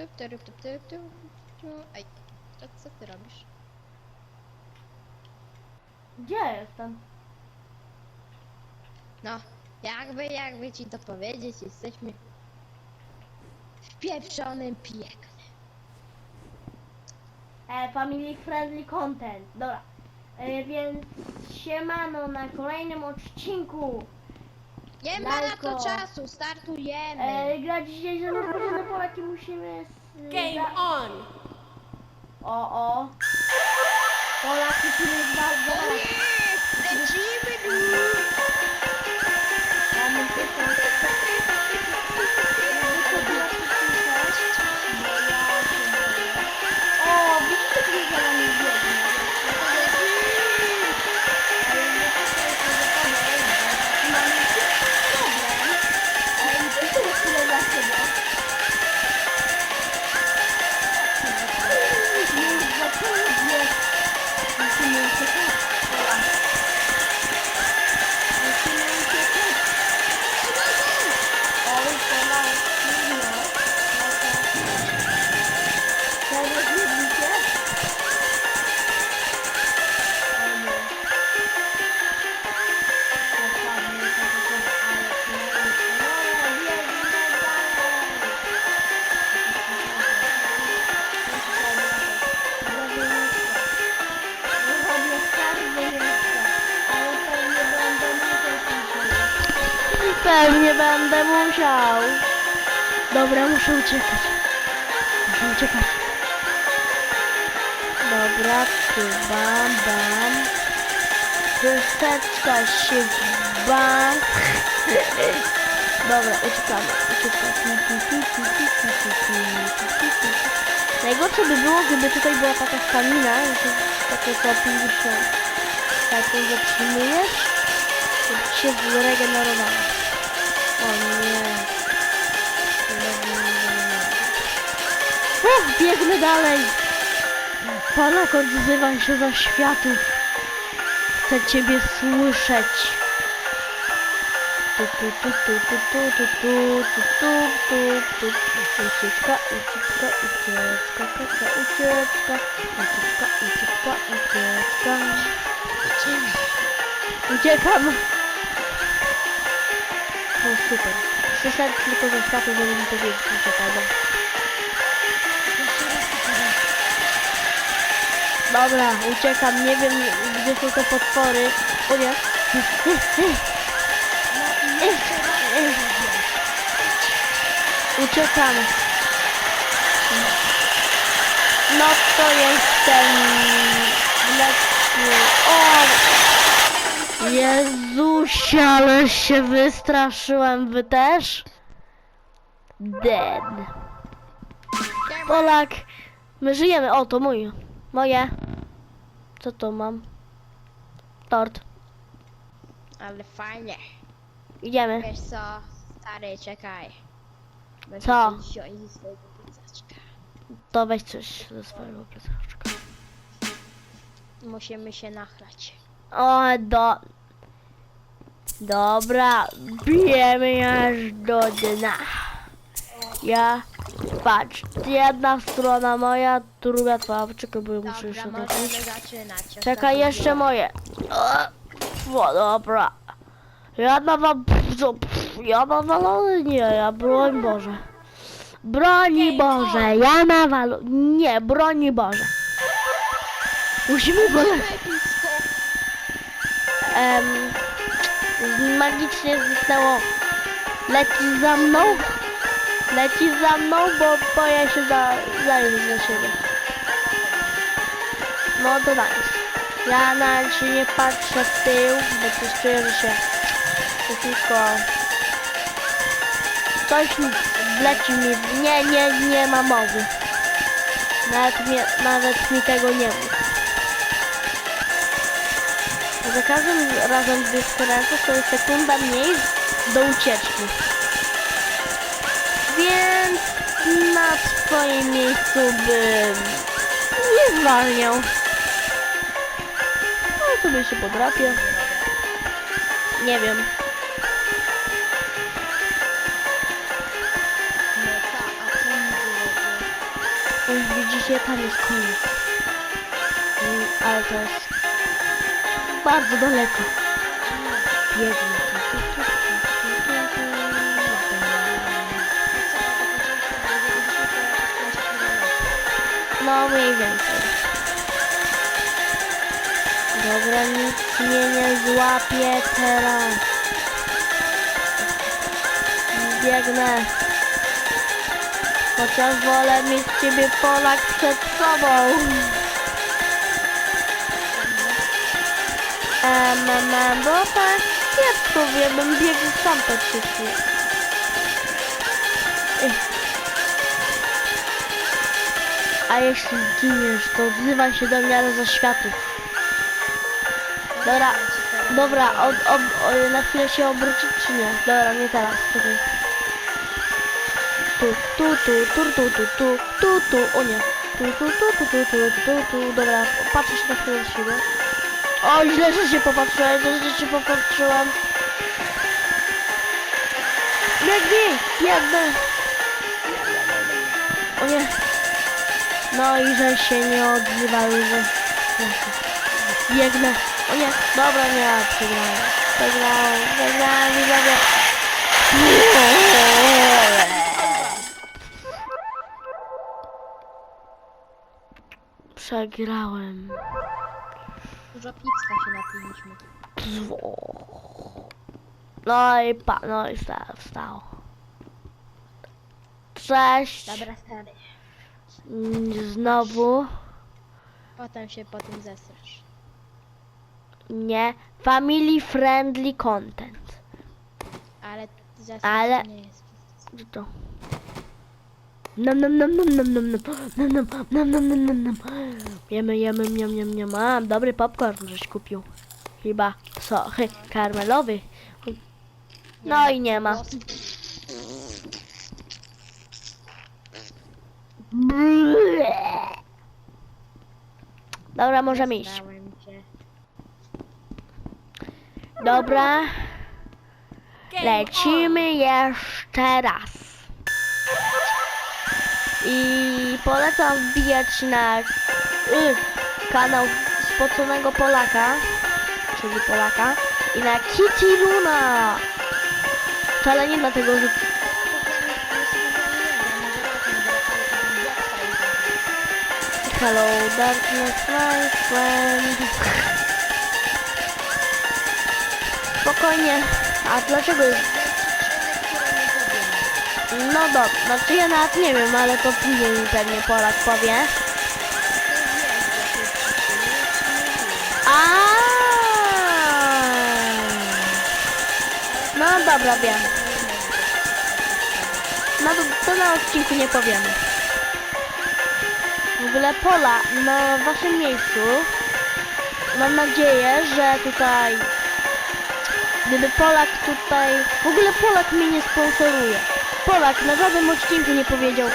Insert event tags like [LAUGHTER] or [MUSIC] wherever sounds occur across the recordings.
Tu, tu, tu, tu, tu, tu, tu. Ej, to co ty robisz? Gdzie ja jestem? No, jakby, jakby ci to powiedzieć, jesteśmy w pieprzonym piekle. E, family friendly content. Dobra. E, więc siemano na kolejnym odcinku. Nie ma na Lajko. to czasu, startujemy. E, gra dzisiaj, że rozpoczynamy Polaki musimy... Z, Game za- on! O, o. Polak musimy bardzo... O jest, Pewnie będę musiał. Dobra, muszę uciekać. Muszę uciekać. Dobra, tu bam, bam. Chusteczka się bam. Dobra, uciekamy. Uciekamy. Najgorsze by było, gdyby tutaj była taka stamina, takie 50 sekund zatrzymujesz, ci się zregenerowało. O nie. Uch, biegnę dalej. Panak, odzywam się za światów. Chcę ciebie słyszeć. Ucieczka, ucieczka, ucieczka, ucieczka, ucieczka, ucieczka, ucieczka, ucieczka. Uciekam. No super. Przyszedł tylko ze światło, żeby mi powiedzieć, uciekaj, bo... Dobra, uciekam, nie wiem gdzie są te potwory. O nie. [LAUGHS] Uciekam. No to jestem lekki. O! Jezusie, ale się wystraszyłem. Wy też? Dead. Polak. My żyjemy. O, to mój. Moje. Co to mam? Tort. Ale fajnie. Idziemy. Wiesz co, stary, czekaj. Muszę Co? To weź coś ze swojego plecaczka. Musimy się nachlać. O, do... Dobra, bijemy aż do dna. Ja... Patrz, jedna strona moja, druga twoja. Czekaj, bo ja muszę Dobra, jeszcze możemy zaczynać. Czekaj, Ostatni jeszcze moje. O, dobra. Ja nawam... Ja nawalony? Nie, ja broń Boże. Broni Boże, ja nawalony. Nie, broni Boże. Musimy go... Epicko. Magicznie zniknęło. Leci za mną. Leci za mną, bo boję się za, zająć za siebie. No to nice. Ja na razie nie patrzę w tył, bo coś czuję, że się tylko coś wleci mi. Nie, nie, nie ma mowy. Nawet, mnie, nawet mi tego nie mów. Za każdym razem, gdy skręcę, to jest sekunda mniej do ucieczki. Więc na swoim miejscu bym nie zwalniał. No sobie się podrapię. Nie wiem. Było? Widzicie, tam jest koniec. Mm, Ale to jest bardzo daleko. Biegnie. No mniej więcej. Dobra, nic mnie nie złapie teraz. Biegnę. Chociaż wolę mieć ciebie Polak przed sobą. Em, em, em, bo tak kiepsko wiem, bym biegł sam tak szybko. Ech. A jeśli giniesz, to odzywaj się do mnie ale za światów. Dobra, dobra, od, ob, o, na chwilę się obrócić czy nie? Dobra, nie teraz, czekaj. Tu, tu, tu, tu, tu, tu, tu, tu, tu, o nie. Tu, tu, tu, tu, tu, tu, tu, tu, dobra, patrzę się na chwilę z siebie. O, źle, że się popatrzyłem, źle, że się popatrzyłem. Biegnij, biegnę. O nie. No i że się nie odzywał, że... Biegnę. O nie, dobra, nie, przegrałem. Przegrałem, przegrałem, widzowie. Przegrałem. Dużo piwska się napiliśmy. No i pa, no i wstał, wstał. Cześć. Dobra, stary. Mm, Znowu. Potem się po tym zesrasz. Nie. Family friendly content. Ale Ale- to nie jest. To? Nam nam nam nam nam nam nam nam nam nam nam nam nam nam Jemy, jemy, miam, miam, miam. A, dobry popcorn żeś kupił. Chyba sochy karmelowy. No i nie ma. Dobra, możemy iść. Dobra, lecimy jeszcze raz. I polecam wbijać na y, kanał spoconego Polaka, czyli Polaka, i na Kitty Luna. Wcale nie dlatego, że Hello darkness my friend. Spokojnie. A dlaczego jest... No dobrze, znaczy ja nawet nie wiem, ale to później mi pewnie Polak powie. A. No dobra, wiem. No to, to na odcinku nie powiemy. W ogóle Pola na waszym miejscu mam nadzieję, że tutaj gdyby Polak tutaj w ogóle Polak mnie nie sponsoruje. Polak na żadnym odcinku nie powiedział.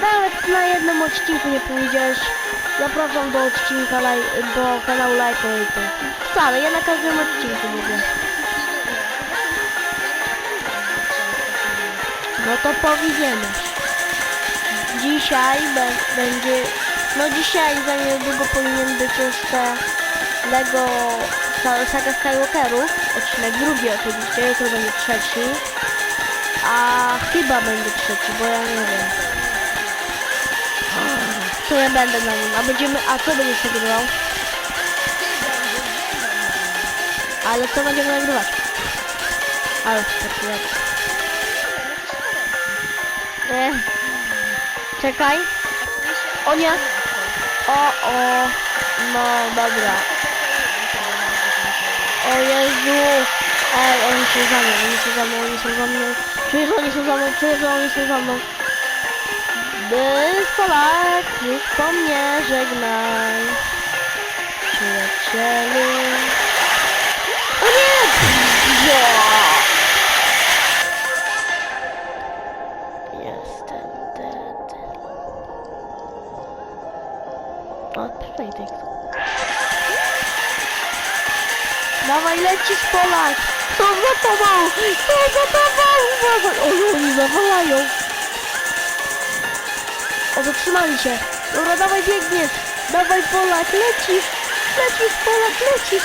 Nawet na jednym odcinku nie powiedziałeś. Zapraszam do odcinka do kanału to. Wcale, ja na każdym odcinku mówię. No to powinieneś. Dzisiaj będzie... No dzisiaj za niedługo powinien być jeszcze Lego Sa- Saga Skywalkerów. Odcinek drugi oczywiście, jutro będzie trzeci. A chyba będzie trzeci, bo ja nie wiem. To ja będę na nim. A będziemy... A co będziesz nagrywał? Ale co będziemy nagrywać? Ale super, Ech. Czekaj. O nie. O, o. No, dobra. O Jezu. Ej, oni są za mną, oni są za mną, oni są za mną. Że oni są za mną, że oni są za mną. By Polak, już po mnie żegnaj. Przyjacielu. O nie! Ja! Jestem dead. O, przejdę. Dawaj, lecisz Polak! Co za tobą! Co za tobą! Uważaj! O, oni zawalają! O, zatrzymali się. Dobra, dawaj biegniesz. Dawaj Polak, lecisz. Lecisz Polak, lecisz.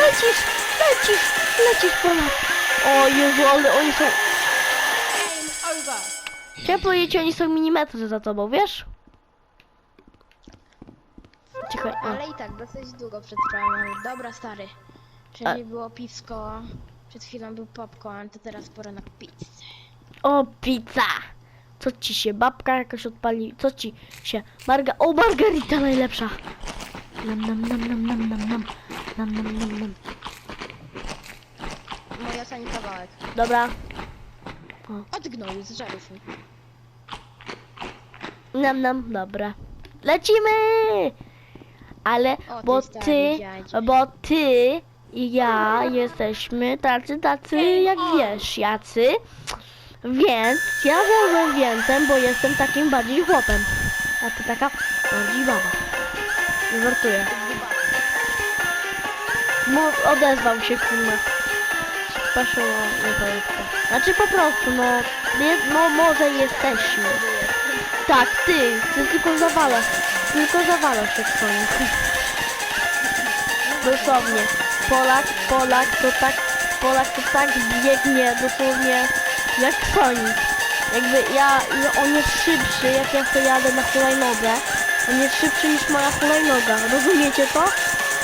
Lecisz, lecisz, lecisz Polak. O Jezu, ale oni są... Chciałem powiedzieć, oni są milimetry za tobą, wiesz? Cicho, o. Ale i tak dosyć długo przetrwałem. Dobra, stary. Czyli było piwsko. Przed chwilą był popcorn, to teraz pora na pizzę. o, pizza! Co ci się, babka jakoś odpali? Co ci się? Marga... O, margarita najlepsza! Nam, nam, nam, nam, nam, nam, nam. Nam, nam, nam, nam. Mój ostatni kawałek. Dobra. Odgnoił, zżarł mi. Nam, nam, dobra. Lecimy! Ale, O, ty bo stary ty, dziadzie. bo ty i ja jesteśmy tacy, tacy, jak wiesz, jacy. Więc ja wziąłem więcej, bo jestem takim bardziej chłopem. A ty taka bardziej baba. Nie żartuję. Mo- odezwał się kurwa. Proszę o nie powiem co. Znaczy po prostu, no, nie, no może jesteśmy. Tak, ty, ty tylko zawalasz. Tylko zawalasz jak Sonic. [LAUGHS] Dosłownie. Polak, Polak to tak, Polak to tak biegnie dosłownie jak Sonic. Jakby ja, on jest szybszy, jak ja sobie jadę na hulajnogę. On jest szybszy niż moja hulajnoga. Rozumiecie to?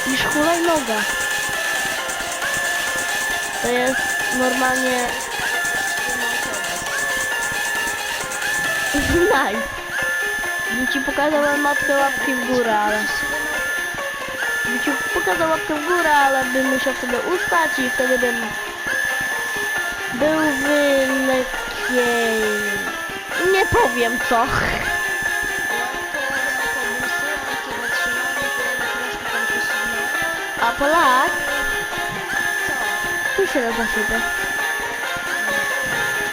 Niż hulajnoga. To jest normalnie [LAUGHS] nice. Ci pokazała matkę łapki w górę, ale... Pokazał łapkę w górę, ale bym musiał wtedy ustać i wtedy bym... Był w lekkiej... Nie powiem co. A Polak? Tu się siebie.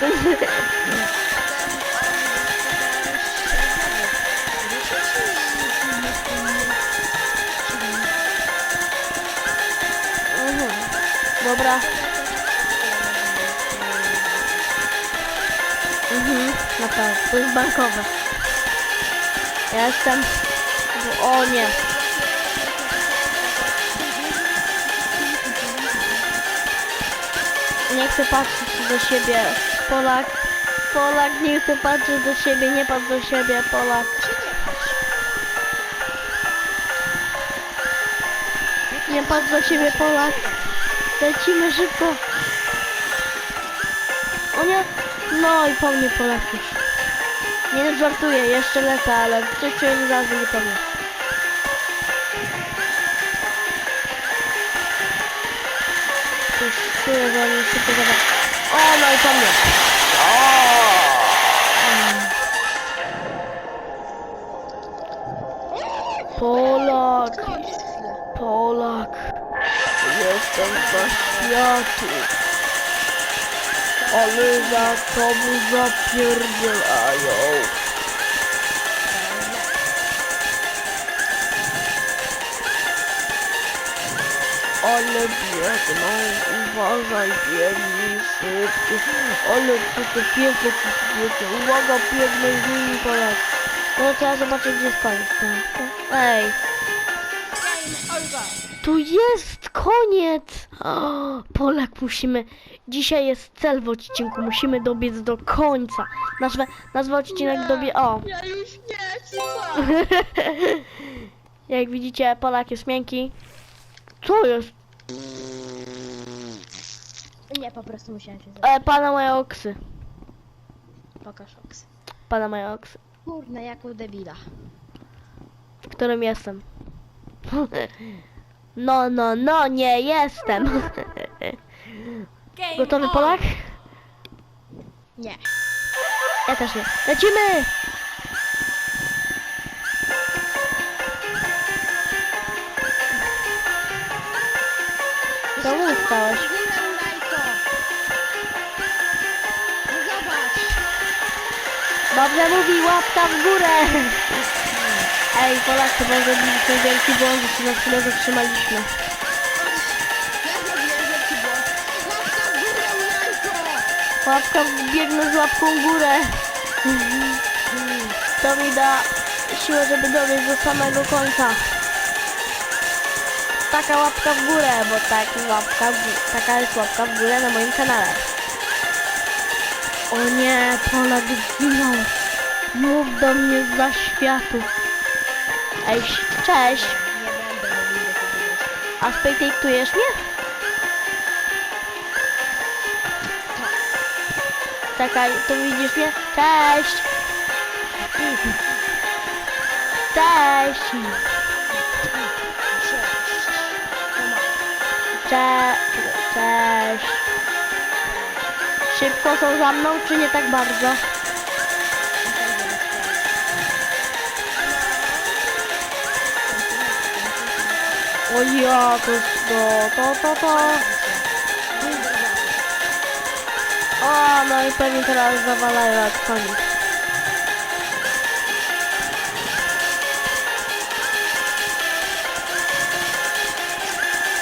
[LAUGHS] Dobra. Mhm, naprawdę, to jest bankowe. Ja jestem... O nie. Nie chcę patrzeć do siebie. Polak. Polak nie chce patrzeć do siebie, nie patrz do siebie, Polak. Nie patrz do siebie, Polak. Lecimy szybko. O nie. No i po mnie już. Nie żartuję, jeszcze lecę, ale coś czuję nie zaraz nie powiem. Coś czuję, że nie szybko zaraz. O, no i po mnie. Polak. Za światu. Ale za tobą zapierdzielają. Ale biegną, uważaj, biegnij szybko. Ale co to piękne ci świecie. Uwaga, biegnę z nimi Polak. No to ja zobaczę gdzie jest tak? Ej, Game over. tu jest koniec! O, Polak musimy. Dzisiaj jest cel w odcinku. Musimy dobiec do końca. Nazwę, nazwę odcinek dobie. O! Ja już nie chcę. [LAUGHS] Jak widzicie, Polak jest miękki. Co jest? Nie, po prostu musiałem się zabrać. E, pana moje oksy. Pokaż oks. Pana moje oksy. Kurna, jak u debila. Którym jestem. [LAUGHS] No, no, no, nie jestem. Gotowy Polak? Nie. Ja też nie. Lecimy! Co mu stałeś? No zobacz. Dobrze mówi, łapka w górę! Ej, Polak, chyba zrobiliśmy wielki błąd, że się na chwilę zatrzymaliśmy. Łapka biegnę z łapką górę. To mi da siłę, żeby dowieść do samego końca. Taka łapka w górę, bo taki łapka w taka jest łapka w górę na moim kanale. O nie, Polak zginął. Mów do mnie za światu. Ej, cześć. A spejtejtujesz mnie? Czekaj, tu widzisz mnie? Cześć! Cześć! Cze cześć! Szybko są za mną, czy nie tak bardzo? O ja, to to, to, to, to. O, no i pewnie teraz zawalają jak koniec.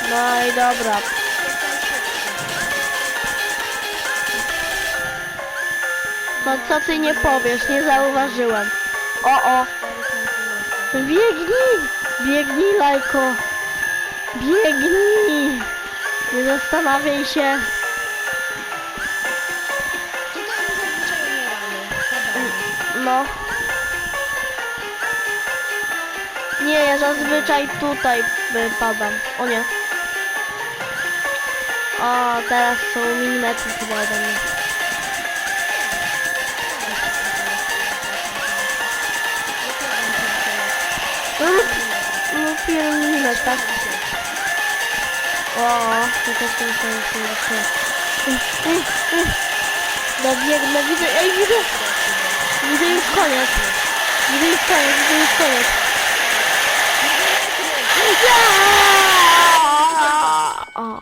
No i dobra. No co ty nie powiesz, nie zauważyłem. O, o, biegnij, biegnij lajko. Biegnij. Nie zastanawiaj się. No. Nie, ja zazwyczaj tutaj wypadam. O nie. O, teraz są milimetry chyba ode mnie. Pierwszy milimetr, tak? O, to też nie są milimetry. No biegnę, widzę, ej, widzę! Widzę już koniec. Widzę już koniec, widzę już koniec. O.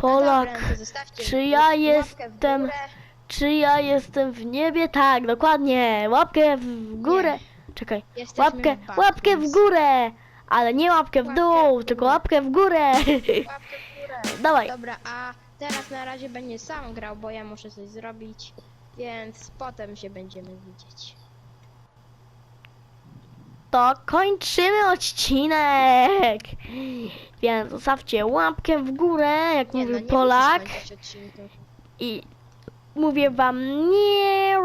Polak, to czy ja jestem, czy ja jestem w niebie? Tak, dokładnie. Łapkę w górę. Czekaj. Jesteśmy Łapkę, w Batmans. łapkę w górę. Ale nie łapkę w Łapkę dół, w tylko górę. łapkę w górę. Łapkę w górę. [LAUGHS] Dawaj. Dobra, a teraz na razie będzie sam grał, bo ja muszę coś zrobić, więc potem się będziemy widzieć. to kończymy odcinek. Więc zostawcie łapkę w górę, jak no, nie Polak. musisz kończyć odcinku. I mówię wam nie.